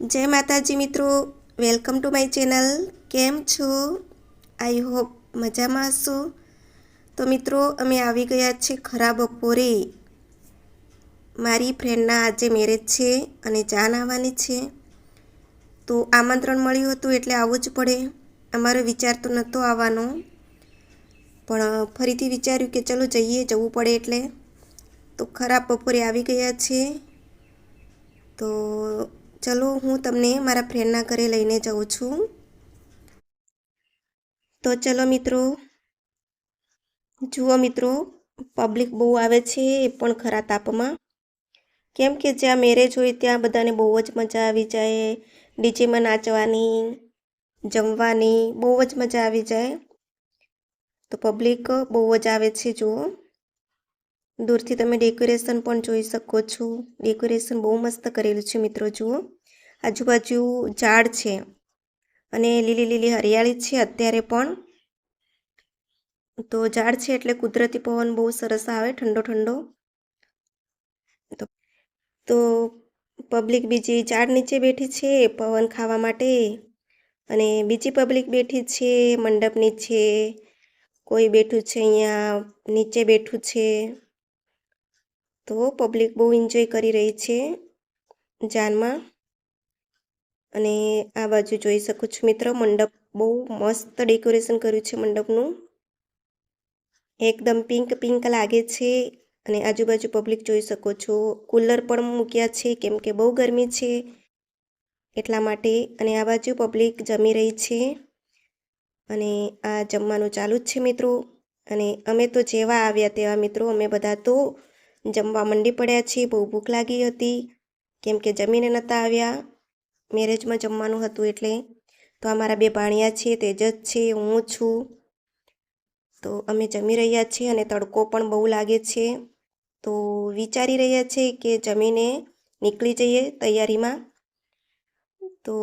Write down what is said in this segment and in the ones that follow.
જય માતાજી મિત્રો, વેલકમ ટુ માય ચેનલ. કેમ છો? આઈ હોપ મજામાં હશો. તો મિત્રો, અમે આવી ગયા છે ખરા બપોરે. મારી ફ્રેન્ડના આજે મેરેજ છે અને જાન આવવાની છે. તો આમંત્રણ મળ્યું હતું એટલે આવવું જ પડે. અમારો વિચાર તો નહોતો આવવાનો. પણ ફરીથી વિચાર્યું કે ચલો જઈએ, જવું પડે એટલે. તો ખરાબ બપોરે આવી ગયા છે. તો ચલો, હું તમને મારા ફ્રેન્ડના ઘરે લઈને જાઉં છું. તો ચલો મિત્રો, જુઓ મિત્રો પબ્લિક બહુ આવે છે એ પણ ખરા તાપમાં. કેમ કે જ્યાં મેરેજ હોય ત્યાં બધાને બહુ જ મજા આવી જાય ડીજેમાં નાચવાની, જમવાની બહુ જ મજા આવી જાય. તો પબ્લિક બહુ જ આવે છે, જુઓ. દૂરથી તમે ડેકોરેશન પણ જોઈ શકો છો. ડેકોરેશન બહુ મસ્ત કરેલું છે મિત્રો, જુઓ. આજુબાજુ ઝાડ છે અને લીલી લીલી હરિયાળી છે અત્યારે પણ. તો ઝાડ છે એટલે કુદરતી પવન બહુ સરસ આવે, ઠંડો ઠંડો. તો પબ્લિક બીજી ઝાડ નીચે બેઠી છે પવન ખાવા માટે. અને બીજી પબ્લિક બેઠી છે મંડપ નીચે કોઈ બેઠું છે અહીંયા, નીચે બેઠું છે. તો પબ્લિક બહુ એન્જોય કરી રહી છે જાનમાં. અને આ બાજુ જોઈ શકો છું મિત્રો, મંડપ બહુ મસ્ત ડેકોરેશન કર્યું છે મંડપનું. એકદમ પિંક પિંક લાગે છે અને આજુબાજુ પબ્લિક જોઈ શકો છો. કુલર પણ મૂક્યા છે, કેમ કે બહુ ગરમી છે એટલા માટે. અને આ બાજુ પબ્લિક જમી રહી છે અને આ જમવાનું ચાલુ જ છે મિત્રો. અને અમે તો જેવા આવ્યા તેવા મિત્રો, અમે બધા તો જમવા મંડી પડ્યા છીએ બહુ ભૂખ લાગી હતી. કેમ કે જમીને નહોતા આવ્યા. મેરેજમાં જમવાનું હતું એટલે. તો અમારા બે ભાણિયા છે તેજ જ છે, હું છું. તો અમે જમી રહ્યા છીએ અને તડકો પણ બહુ લાગે છે. તો વિચારી રહ્યા છે કે જમીને નીકળી જઈએ તૈયારીમાં. તો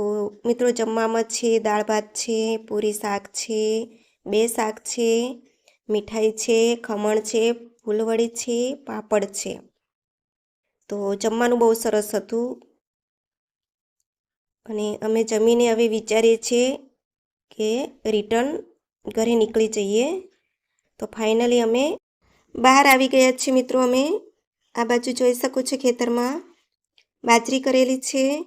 મિત્રો, જમવામાં છે દાળ ભાત છે, પૂરી શાક છે, બે શાક છે, મીઠાઈ છે, ખમણ છે ફૂલવડી છે, પાપડ છે. તો જમવાનું બહુ સરસ હતું. અને અમે જમીને હવે વિચારીએ છીએ કે રિટર્ન ઘરે નીકળી જઈએ. તો ફાઇનલી અમે બહાર આવી ગયા છીએ મિત્રો અમે. આ બાજુ જોઈ શકો છો ખેતરમાં બાજરી કરેલી છે.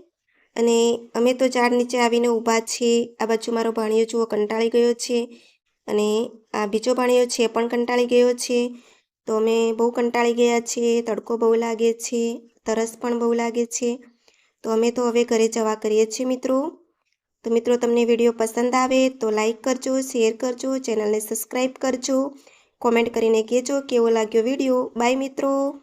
અને અમે તો ઝાડ નીચે આવીને ઊભા છીએ. આ બાજુ મારો ભાણિયો જુઓ કંટાળી ગયો છે. અને આ બીજો ભાણિયો છે પણ કંટાળી ગયો છે. તો અમે બહુ કંટાળી ગયા છીએ, તડકો બહુ લાગે છે, તરસ પણ બહુ લાગે છે. તો અમે તો હવે ઘરે જવા કરીએ છીએ મિત્રો. તો મિત્રો, તમને વીડિયો પસંદ આવે તો લાઈક કરજો, શેર કરજો, ચેનલને સબસ્ક્રાઈબ કરજો. કોમેન્ટ કરીને કહેજો કેવો લાગ્યો વીડિયો. બાય મિત્રો.